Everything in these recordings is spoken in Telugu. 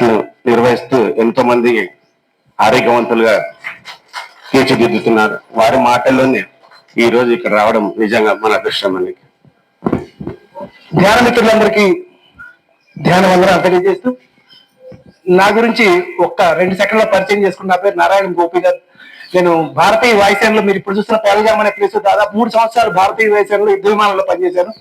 క్లాసులు నిర్వహిస్తూ ఎంతో మంది ఆరోగ్యవంతులుగా తీర్చిదిద్దుతున్నారు. వారి మాటల్లోనే ఈ రోజు ఇక్కడ రావడం నిజంగా మన అదృష్టం అండి. ధ్యాన మిత్రులందరికీ ధ్యాన వందనాలు తెలియజేస్తూ నా గురించి ఒక్క రెండు సెకండ్ల పరిచయం చేసుకున్న పేరు నారాయణ గోపి గారు. నేను భారతీయ వాయుసేనలో మీరు ఇప్పుడు చూస్తున్న పేలగాం అనే ప్లేస్ దాదాపు మూడు సంవత్సరాలు భారతీయ వాయుసేనలో యుద్ధ విమానంలో పనిచేశాను.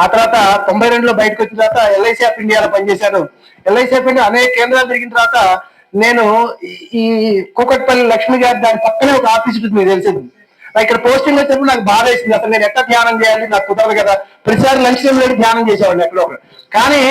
ఆ తర్వాత తొంభై రెండులో బయటకు వచ్చిన తర్వాత ఎల్ఐసి ఆఫ్ ఇండియాలో పనిచేశాను ఎల్ఐసి ఆఫ్ ఇండియా అనేక కేంద్రాలు తిరిగిన తర్వాత నేను ఈ- కూకట్పల్లి లక్ష్మి గారి దాని పక్కనే ఒక ఆఫీస్ ఉంటుంది మీకు తెలిసింది. ఇక్కడ పోస్టింగ్ వచ్చినప్పుడు నాకు బాధ వేసింది. అసలు నేను ఎట్లా ధ్యానం చేయాలి? నాకు కుదరదు కదా. ప్రతిసారి లంచ్ టైం ధ్యానం చేసేవాడిని ఎక్కడో ఒకటి కానీ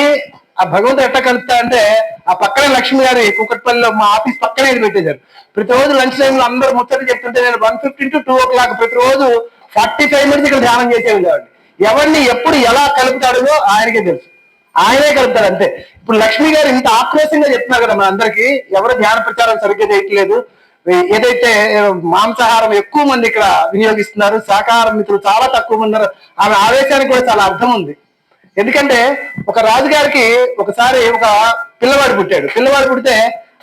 ఆ భగవంతుడు ఎట్లా కలుపుతా అంటే ఆ పక్కనే లక్ష్మి గారి కూకట్పల్లిలో మా ఆఫీస్ పక్కనే ఇది పెట్టేశారు. ప్రతిరోజు లంచ్ టైంలో అందరూ ముచ్చట చెప్తుంటే నేను one fifty to two o'clock ప్రతిరోజు ఫార్టీ ఫైవ్ మినిట్స్ ఇక్కడ ధ్యానం చేసేవాడిని కాబట్టి ఎవరిని ఎప్పుడు ఎలా కలుపుతాడో ఆయనకే తెలుసు. ఆయనే కలుపుతాడు అంతే. ఇప్పుడు లక్ష్మి గారు ఇంత ఆక్రోశంగా చెప్తున్నారు కదా మన అందరికి ఎవరు ధ్యాన ప్రచారం సరిగ్గా చేయట్లేదు. ఏదైతే మాంసాహారం ఎక్కువ మంది ఇక్కడ వినియోగిస్తున్నారు శాకాహారం మిత్రులు చాలా తక్కువ మంది ఉన్నారు ఆమె ఆవేశానికి కూడా చాలా అర్థం ఉంది. ఎందుకంటే ఒక రాజుగారికి ఒకసారి ఒక పిల్లవాడు పుట్టాడు. పిల్లవాడు పుడితే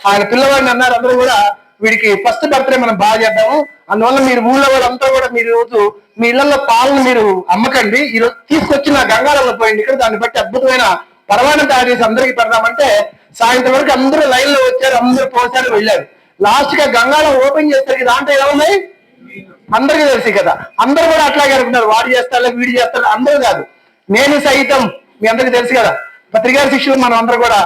ఆయన పిల్లవాడిని అన్నారు అందరూ కూడా వీడికి ఫస్ట్ బర్త్డే మనం బాగా చేద్దాము. అందువల్ల మీరు ఊళ్ళో వాళ్ళంతా కూడా మీరు రోజు మీ ఇళ్ళలో పాలను మీరు అమ్మకండి. ఈ రోజు తీసుకొచ్చి నా గంగాలలో పోయింది ఇక్కడ దాన్ని బట్టి అద్భుతమైన పరమాణం తయారు చేసి అందరికి పెడదామంటే సాయంత్రం వరకు అందరూ లైన్లో వచ్చారు అందరూ పోసారు వెళ్ళారు. లాస్ట్గా గంగాలో ఓపెన్ చేస్తారు దాంట్లో ఎలా ఉన్నాయి? అందరికీ తెలుసు కదా. అందరు కూడా అట్లాగే అనుకున్నారు. వాడు చేస్తారు వీడు చేస్తారు అందరూ కాదు. నేను సైతం మీ అందరికీ తెలుసు కదా పత్రికా శిష్యులు మనం అందరూ కూడా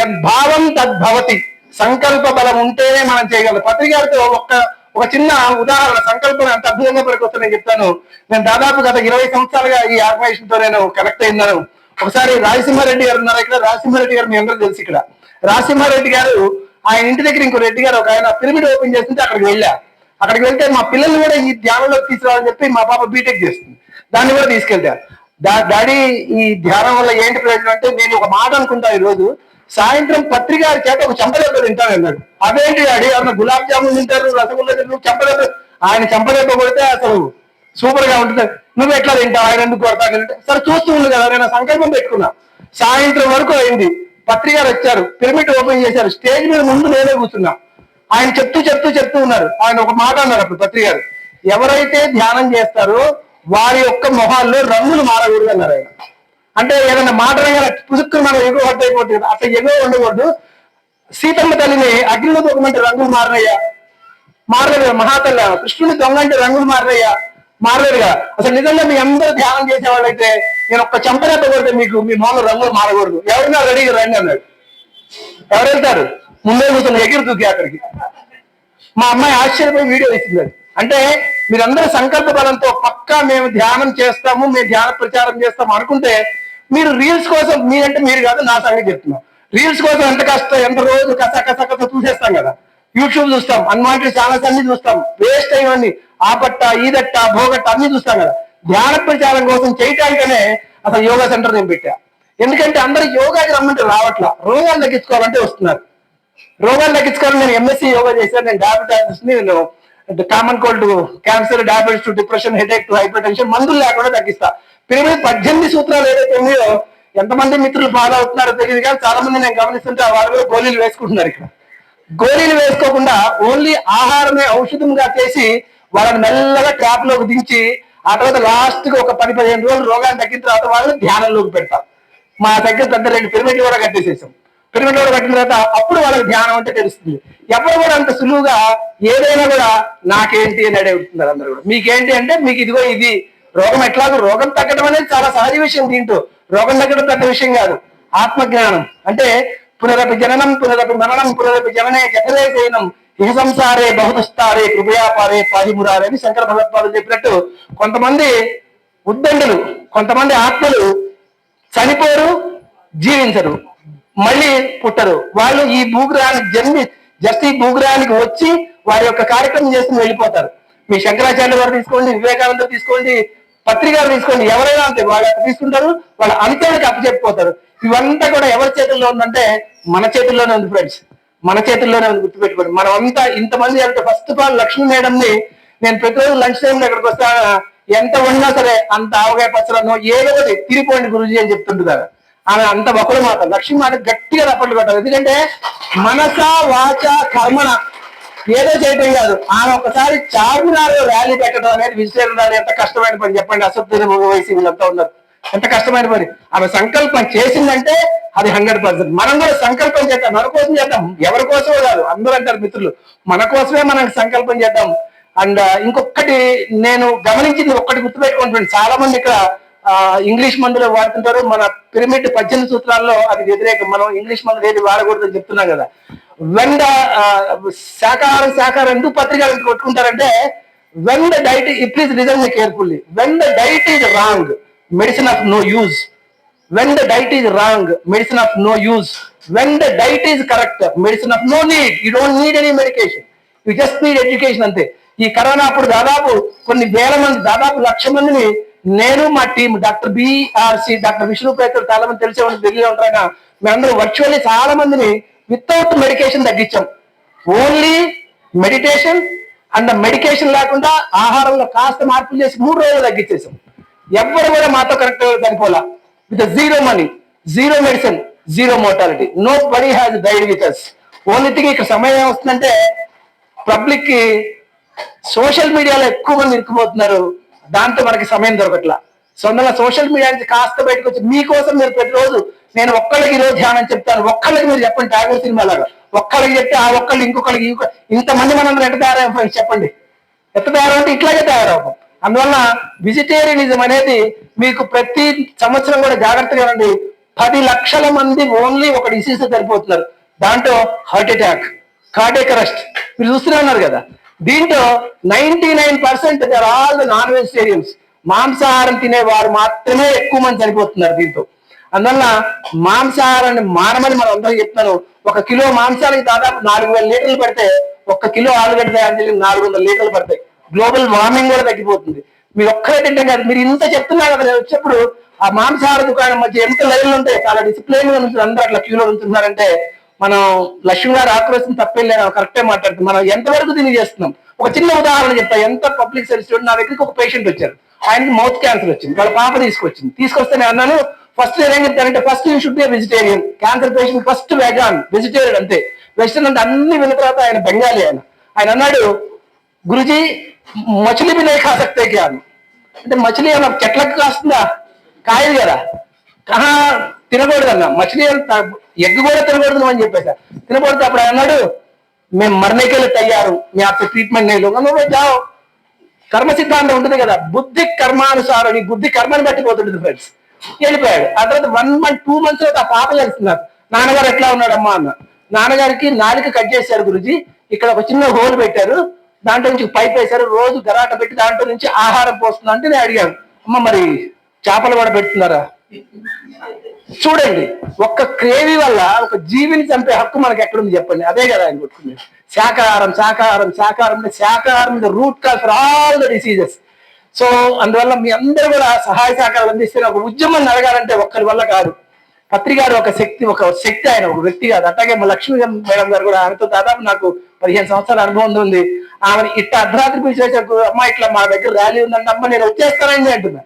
యద్భావం తద్భవతి సంకల్ప బలం ఉంటేనే మనం చేయగలం. పత్రికారితో ఒక్క ఒక చిన్న ఉదాహరణ సంకల్పం ఎంత అద్భుతంగా పనికొస్తుందని నేను చెప్తాను. నేను దాదాపు గత ఇరవై సంవత్సరాలుగా ఈ ఆర్గనైజేషన్తో నేను కనెక్ట్ అయినాను ఒకసారి రాజసింహారెడ్డి గారు ఉన్నారు ఇక్కడ. రాజసింహారెడ్డి గారు మీ అందరూ తెలుసు ఇక్కడ. రాజసింహారెడ్డి గారు ఆయన ఇంటి దగ్గర ఇంకో రెడ్డి గారు ఒక ఆయన పిరమిడ్ ఓపెన్ చేస్తుంటే అక్కడికి వెళ్ళా. అక్కడికి వెళ్తే మా పిల్లల్ని కూడా ఈ ధ్యానంలోకి తీసుకురావాలని చెప్పి మా పాప బీటెక్ చేస్తుంది. దాన్ని కూడా తీసుకెళ్తా. డాడీ ఈ ధ్యానం వల్ల ఏంటి ప్రయోజనం అంటే నేను ఒక మాట అనుకుంటా ఈ రోజు సాయంత్రం పత్రిక చేత ఒక చెంపదెబ్బ తింటాను అన్నాడు. అదేంటి అడి ఎవరన్నా గులాబ్ జామున్ తింటారు రసగుల్లా తింటారు చెంపదెబ్బ? ఆయన చెంపదెబ్బ కొడితే అసలు సూపర్గా ఉంటుంది. నువ్వు ఎట్లా తింటావు? ఆయన ఎందుకు కొడతానంటే సరే చూస్తూ ఉంది కదా నేను సంకల్పం పెట్టుకున్నా. సాయంత్రం వరకు అయింది. పత్రిక వచ్చారు పిరమిడ్ ఓపెన్ చేశారు. స్టేజ్ మీద ముందు నేనే కూర్చున్నా. ఆయన చెప్తూ చెప్తూ చెప్తూ ఉన్నారు. ఆయన ఒక మాట అన్నారు అప్పుడు పత్రిక గారు ఎవరైతే ధ్యానం చేస్తారో వారి యొక్క మొహాల్లో రంగులు మారకూడదు అన్నారు ఆయన. అంటే ఏదైనా మాట పుసుక్కుని మనం ఎగువ పట్టయిపోతుంది అట్లా ఎగువ ఉండకూడదు. సీతమ్మ తల్లిని అగ్నిలో దొంగమంటే రంగులు మారినయ్యా. మారలేదు మహాతల్ల. కృష్ణుని దొంగ అంటే రంగులు మారినయ్యా. మారలేదుగా అసలు నిజంగా మీ అందరూ ధ్యానం చేసే వాళ్ళైతే నేను ఒక్క చెంపనెత్త కొడితే మీకు మీ మొహంలో రంగులు మారకూడదు. ఎవరైనా రెడీ రండి అన్నాడు. ఎవరు వెళ్తారు? ముందే కూర్చొని ఎగిరి దూకి అక్కడికి. మా అమ్మాయి ఆశ్చర్యపోయి వీడియో ఇస్తుంది అంటే మీరందరూ సంకల్ప బలంతో పక్కా మేము ధ్యానం చేస్తాము మేము ధ్యాన ప్రచారం చేస్తాము అనుకుంటే మీరు రీల్స్ కోసం మీరంటే మీరు కాదు నా సంగతి చెప్తున్నాం. రీల్స్ కోసం ఎంత కష్టం ఎంత రోజు కస కస కస చూసేస్తాం కదా. యూట్యూబ్ చూస్తాం అన్వాంటెడ్ ఛానల్స్ అన్ని చూస్తాం వేస్ట్ అయ్యి ఆపట్ట ఈదట్ట భోగట్ట అన్ని చూస్తాం కదా. ధ్యాన ప్రచారం కోసం చేయటానికనే అసలు యోగా సెంటర్ నేను పెట్టా. ఎందుకంటే అందరూ యోగాకి రమ్మంటే రావట్లా. రోగాలు తగ్గించుకోవాలంటే వస్తున్నారు. రోగాలు తగ్గించుకోవాలని నేను ఎంఎస్సీ యోగా చేశాను నేను డయాబెటీస్ నేను common cold cancer diabetes to depression headache to hypertension మందులు లేకుండా తగ్గిస్తా. పిరమిడ్ పద్దెనిమిది సూత్రాలు ఏదైతే ఉన్నాయో ఎంతమంది మిత్రులు ఫాలో అవుతున్నారో తెలియదు కానీ చాలా మంది నేను గమనిస్తుంటే వాళ్ళు కూడా గోళీలు వేసుకుంటున్నారు ఇక్కడ. గోళీలు వేసుకోకుండా ఓన్లీ ఆహారమే ఔషధంగా చేసి వాళ్ళని మెల్లగా ట్రాప్లోకి దించి ఆ తర్వాత లాస్ట్కి ఒక పది పదిహేను రోజులు రోగాన్ని తగ్గిన తర్వాత వాళ్ళని ధ్యానంలోకి పెడతాం. మా దగ్గర పెద్ద రెండు పిరమిడ్ కూడా కట్టేసేసాం. పిరమిడ్ కూడా తర్వాత అప్పుడు వాళ్ళకి ధ్యానం అంటే తెలుస్తుంది. ఎవరు కూడా అంత సులువుగా ఏదైనా కూడా నాకేంటి అని అడుగుతున్నారు అందరూ కూడా. మీకేంటి అంటే మీకు ఇదిగో ఇది. రోగం ఎట్లాగో రోగం తగ్గడం అనేది చాలా సహజ విషయం దీంట్లో. రోగం తగ్గడం పెద్ద విషయం కాదు. ఆత్మజ్ఞానం. అంటే పునరపి జననం పునరపి మననం పునరపి జననే జగదే చేయనం ఇహ సంసారే బహుదుస్తారే కృపయాపారే పాదిమురారే అని శంకర భగవత్పాదులు చెప్పినట్టు కొంతమంది ఉద్దండులు కొంతమంది ఆత్మలు చనిపోరు జీవించరు. మళ్ళీ పుట్టరు. వాళ్ళు ఈ భూగ్రహానికి జన్మి జస్ట్ ఈ భూగ్రహానికి వచ్చి వారి యొక్క కార్యక్రమం చేసుకుని వెళ్ళిపోతారు. మీ శంకరాచార్య గారు తీసుకోండి వివేకానంద తీసుకోండి పత్రికలు తీసుకోండి ఎవరైనా అంతే వాళ్ళు తీసుకుంటారు వాళ్ళ అంత్యానికి అప్పచెప్పిపోతారు ఇవంతా కూడా ఎవరి చేతుల్లో ఉందంటే మన చేతుల్లోనే ఉంది ఫ్రెండ్స్ మన చేతుల్లోనే ఉంది గుర్తుపెట్టుకోండి. మనం అంతా ఇంతమంది అంటే first of all Lakshmi madam ని నేను ప్రతిరోజు లంచ్ టైం ఇక్కడికి వస్తా ఎంత వండినా సరే అంత ఆవగాయ పచ్చలను ఏదో ఒకటి తిరిగిపోండి గురుజీ అని చెప్తుంటారు. ఆమె అంత బకుల మాట లక్ష్మి మాట గట్టిగా రప్పట్లు కొట్టాలి. ఎందుకంటే మనస వాచ కర్మణ ఏదో చేయటం కాదు. ఆమె ఒకసారి చార్మినార్ ర్యాలీ పెట్టడం అనేది విజయనగరం ఎంత కష్టమైన పని చెప్పండి. అసభ్యుల వయసు వీళ్ళంతా ఉన్నారు. ఎంత కష్టమైన పని. ఆమె సంకల్పం చేసిందంటే అది హండ్రెడ్ పర్సెంట్. మనం కూడా సంకల్పం చేద్దాం. మన కోసం చేద్దాం. ఎవరి కోసమో కాదు. అందరూ అంటారు మిత్రులు మన కోసమే మనం సంకల్పం చేద్దాం. అండ్ ఇంకొకటి నేను గమనించింది ఒక్కటి గుర్తుపెట్టుకుంటున్నాను చాలా మంది ఇక్కడ ఇంగ్లీష్ మందులు వాడుతుంటారు. మన పిరమిడ్ పద్దెనిమిది సూత్రాల్లో అది వ్యతిరేకం. మనం ఇంగ్లీష్ మందులు ఏది వాడకూడదని చెప్తున్నాం కదా. వెన్ ద శాకాహారం శాకాహారం ఎందుకు పత్రికలు కొట్టుకుంటారంటే when the diet please reason carefully when the diet is wrong medicine of no use when the diet is wrong medicine of no use when the diet is correct medicine of no need you don't need any medication you just need education అంతే. ఈ కరోనా అప్పుడు దాదాపు కొన్ని వేల మంది దాదాపు లక్ష మందిని నేను మా team doctor BRC doctor Vishnu పేతులు చాలా మంది తెలిసే ఉంటుంది ఢిల్లీలో ఉంటారైనా మేమందరూ వర్చువల్లీ చాలా మందిని వితౌట్ మెడికేషన్ తగ్గించాం. ఓన్లీ మెడిటేషన్ అండ్ మెడికేషన్ లేకుండా ఆహారంలో కాస్త మార్పులు చేసి మూడు రోజులు తగ్గించేసాం ఎవ్వరు కూడా మాతో correct చనిపోలా with zero money zero medicine zero mortality nobody has died with us only thing ఇక్కడ సమయం ఏమొస్తుందంటే పబ్లిక్కి సోషల్ మీడియాలో ఎక్కువ మంది ఇరుక్కుపోతున్నారు. దాంతో మనకి సమయం దొరకట్లా. సొంతంగా సోషల్ మీడియా నుంచి కాస్త బయటకు వచ్చి మీకోసం మీరు ప్రతిరోజు నేను ఒక్కళ్ళకి ఈరోజు ధ్యానం చెప్తాను. ఒక్కళ్ళకి మీరు చెప్పండి టాగర్ సినిమా లాగా. ఒక్కళ్ళకి చెప్తే ఆ ఒక్కళ్ళు ఇంకొకళ్ళకి ఇంతమంది మనం ఎట్ట తయారయ్యాం చెప్పండి. ఎట్ట తయారవుతే ఇట్లాగే తయారవుతాం అందువల్ల వెజిటేరియనిజం అనేది మీకు ప్రతి సంవత్సరం కూడా జాగ్రత్తగా ఉండండి. పది లక్షల మంది ఓన్లీ ఒక డిసీజ్ సరిపోతున్నారు. దాంట్లో హార్ట్ అటాక్ కార్డియక్ అరెస్ట్. మీరు చూస్తూనే ఉన్నారు కదా. దీంట్లో ninety nine percent all non vegetarians. మాంసాహారం తినేవారు మాత్రమే ఎక్కువ మంది చనిపోతున్నారు దీంతో అందువల్ల మాంసాహారాన్ని మానమని మనం అందరం చెప్తున్నాను ఒక కిలో మాంసానికి దాదాపు నాలుగు వేల లీటర్లు పడితే ఒక్క కిలో ఆలుగడ్డ తయారు చేయడానికి నాలుగు వందల లీటర్లు పడతాయి. గ్లోబల్ వార్మింగ్ కూడా తగ్గిపోతుంది. మీరు ఒక్కరే తింటే కాదు మీరు ఇంత చెప్తున్నారు కదా నేను ఆ మాంసాహార దుకాణం మధ్య ఎంత లైన్లు ఉంటాయి? చాలా డిసిప్లైన్గా నుంచి అందరూ అట్లా క్యూలో ఉంటున్నారంటే మనం లక్ష్మి గారు ఆక్రోశం తప్పేం లేదు కరెక్టే మాట్లాడుతుంది మనం ఎంతవరకు తెలియజేస్తున్నాం ఒక చిన్న ఉదాహరణ చెప్తా. ఎంత పబ్లిక్ సర్వీస్ నా దగ్గరికి ఒక పేషెంట్ వచ్చారు. ఆయనకి మౌత్ క్యాన్సర్ వచ్చింది. వాళ్ళ పాప తీసుకొచ్చింది. తీసుకొస్తే నేను అన్నాను ఫస్ట్ ఏం చెప్తానంటే first you should be vegetarian cancer patient first vegan vegetarian అంతే. వెజిటేరియన్ అంటే అన్ని విన్న తర్వాత ఆయన బెంగాలీ ఆయన. ఆయన అన్నాడు గురుజీ మచిలి మీద కాసక్తే క్యాను అంటే మచిలి ఏమన్నా చెట్లకు కాస్తుందా? కాయదు కదా. తినకూడదు అన్న మచిలీ ఎగ్గు కూడా తినకూడదు అని చెప్పేసా. తినకూడదు అప్పుడు అన్నాడు మేము మరణకెళ్ళి తయ్యారు మీ అప్పుడు ట్రీట్మెంట్ నేను. నువ్వు జాओ కర్మ సిద్ధాంతం ఉంటుంది కదా. బుద్ధి కర్మానుసారం నీ బుద్ధి కర్మను బట్టిపోతుంటుంది ఫ్రెండ్స్ వెళ్ళిపోయాడు. ఆ తర్వాత వన్ మంత్ టూ మంత్స్ తర్వాత ఆ పాప చేస్తున్నారు నాన్నగారు ఎట్లా ఉన్నాడమ్మా అన్న. నాన్నగారికి నాలుక కట్ చేశారు గురుజీ. ఇక్కడ ఒక చిన్న హోల్ పెట్టారు. దాంట్లో నుంచి పైప్ వేశారు. రోజు గరాట పెట్టి దాంట్లో నుంచి ఆహారం పోస్తుందా అంటే నేను అడిగాను. అమ్మ మరి చేపలు కూడా పెడుతున్నారా? చూడండి ఒక్క క్రేవి వల్ల ఒక జీవిని చంపే హక్కు మనకి ఎక్కడుంది చెప్పండి? అదే కదా ఆయన కొట్టుకునేది శాకాహారం శాకాహారం శాకాహారం అంటే శాకాహారం root cause for all the diseases so అందువల్ల మీ అందరూ కూడా సహాయ సహకారాలు అందిస్తే ఒక ఉద్యమం నడగాలంటే ఒక్కరి వల్ల కాదు. పత్రికారు ఒక శక్తి ఒక శక్తి ఆయన ఒక వ్యక్తి కాదు. అట్లాగే మా లక్ష్మీ మేడం గారు కూడా ఆమెతో దాదాపు నాకు పదిహేను సంవత్సరాల అనుభవం ఉంది. ఆమె ఇట్లా అర్ధరాత్రి పిలిచేసరికి అమ్మ ఇట్లా మా దగ్గర ర్యాలీ ఉందంటే అమ్మ నేను వచ్చేస్తానని అంటున్నా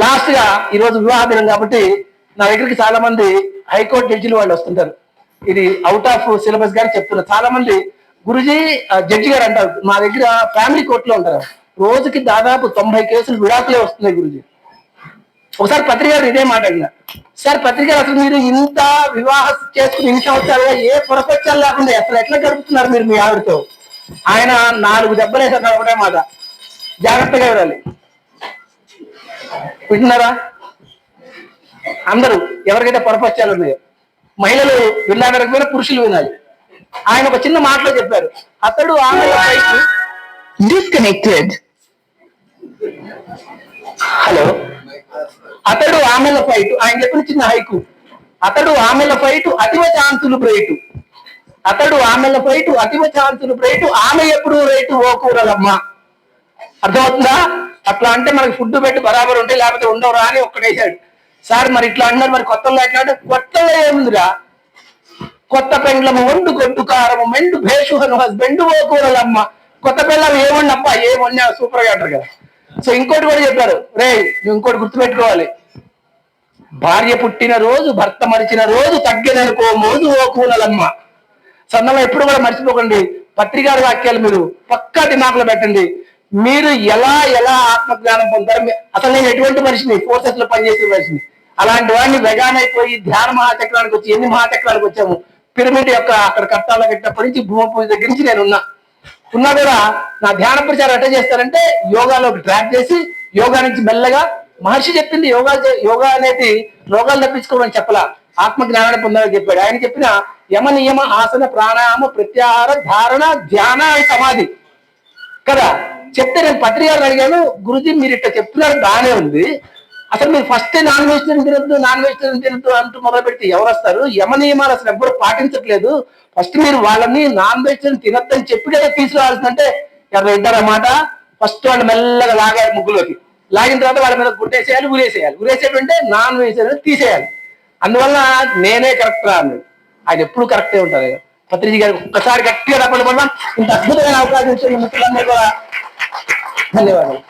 లాస్ట్గా ఈ రోజు వివాహ దినం కాబట్టి నా దగ్గరికి చాలా మంది హైకోర్టు జడ్జిలు వాళ్ళు వస్తుంటారు. ఇది అవుట్ ఆఫ్ సిలబస్ గాని చెప్తున్నారు. చాలా మంది గురుజీ జడ్జి గారు అంటారు మా దగ్గర ఫ్యామిలీ కోర్టులో ఉంటారు. రోజుకి దాదాపు తొంభై కేసులు విడాకులే వస్తున్నాయి గురుజీ. ఒకసారి పత్రిక గారు ఇదే మాట సార్ పత్రిక గారు అసలు మీరు ఇంత వివాహం చేసుకుని ఇన్ని సంవత్సరాలుగా ఏ పురపత్యాలు లేకుండా అసలు ఎట్లా గడుపుతున్నారు మీరు మీ ఆవిడతో? ఆయన నాలుగు దెబ్బలు వేసారు ఒకటే మాట. జాగ్రత్తగా వెళ్ళాలి వింటున్నారా? అందరూ ఎవరికైతే పొరపచ్చాలు ఉన్నాయో. మహిళలు వినడానికి పురుషులు వినాలి. ఆయన ఒక చిన్న మాటలో చెప్పారు. అతడు ఆమె పైకి హలో. అతడు ఆమెల ఫైట్ ఆయన చెప్పిన చిన్న హైకు. అతడు ఆమెల ఫైట్ అతివ ఛాన్సులు బ్రేటు. అతడు ఆమెల ఫైట్ అతివ ఛాన్సులు బ్రేటు. ఆమె ఎప్పుడు రేటు ఓ కూరలమ్మా అర్థమవుతుందా? అట్లా అంటే మనకి ఫుడ్ పెట్టి బరాబర్ ఉంటాయి లేకపోతే ఉండవురా అని ఒక్కడేసాడు సార్ మరి ఇట్లా అన్నారు మరి కొత్తలో ఎట్లా అంటే కొత్తలో ఏముందిరా? కొత్త పెండ్లము వండు కొట్టు కారము మెండు భేషుహను హస్బెండ్ ఓకూరలమ్మ కొత్త పిల్లలు ఏమన్నప్ప ఏమన్నా సూపర్గా అంటారు కదా. సో ఇంకోటి కూడా చెప్పారు రే నువ్వు ఇంకోటి గుర్తుపెట్టుకోవాలి. భార్య పుట్టిన రోజు భర్త మరిచిన రోజు తగ్గదనుకో మోజు ఓ కూలలమ్మ సన్నమ ఎప్పుడు కూడా మర్చిపోకండి. పత్రికారు వాక్యాలు మీరు పక్కా దిమాకులు పెట్టండి. మీరు ఎలా ఎలా ఆత్మజ్ఞానం పొందారు అసలు నేను ఎటువంటి మనిషిని ఫోర్సెస్లో పనిచేసిన మనిషిని? అలాంటి వాడిని వెగాన్ అయిపోయి ధ్యాన మహాచక్రానికి వచ్చి ఎన్ని మహాచక్రానికి వచ్చాము? పిరమిడ్ యొక్క అక్కడ కట్టాల కట్టినప్పటి నుంచి భూమి పూజ దగ్గర నుంచి నేను ఉన్నా. ఉన్నా కూడా నా ధ్యాన ప్రచారం ఎట్లా చేస్తారంటే యోగాలోకి ట్రాక్ చేసి యోగా నుంచి మెల్లగా మహర్షి చెప్పింది యోగా యోగా అనేది రోగాలు తప్పించుకోవడం చెప్పలా. ఆత్మ జ్ఞానాన్ని పొందాలని చెప్పాడు. ఆయన చెప్పిన యమ నియమ ఆసన ప్రాణాయామ ప్రత్యాహార ధారణ ధ్యాన సమాధి. కదా? చెప్తే నేను పత్రికలు అడిగాను గురుజీ మీరు ఇట్లా చెప్తున్నారు బాగానే ఉంది. అసలు మీరు ఫస్ట్ నాన్ వెజిటేరియన్ తినద్దు నాన్ వెజిటేరియన్ తినద్దు అంటూ మొదలు పెడితే ఎవరు వస్తారు? యమ నియమాలు అసలు ఎవ్వరు పాటించట్లేదు. ఫస్ట్ మీరు వాళ్ళని నాన్ వెజిటేరియన్ తినద్దని చెప్పి తీసుకురావాల్సిందంటే ఎవరు వింటారన్నమాట ఫస్ట్ వాళ్ళు మెల్లగా లాగారు ముగ్గులోకి. లాగిన తర్వాత వాళ్ళ మీద గుట్టేసేయాలి ఉరేసేయాలి ఉరేసేటంటే నాన్ వెజిటేరియన్ తీసేయాలి. అందువల్ల నేనే కరెక్ట్ రాను ఆయన ఎప్పుడు కరెక్టే ఉంటారు. పత్రిక గారికి ఒక్కసారి గట్టిగా తప్పండి ఇంత అద్భుతమైన అవకాశం ఇచ్చిన మిత్రులందరూ కూడా धन्यवाद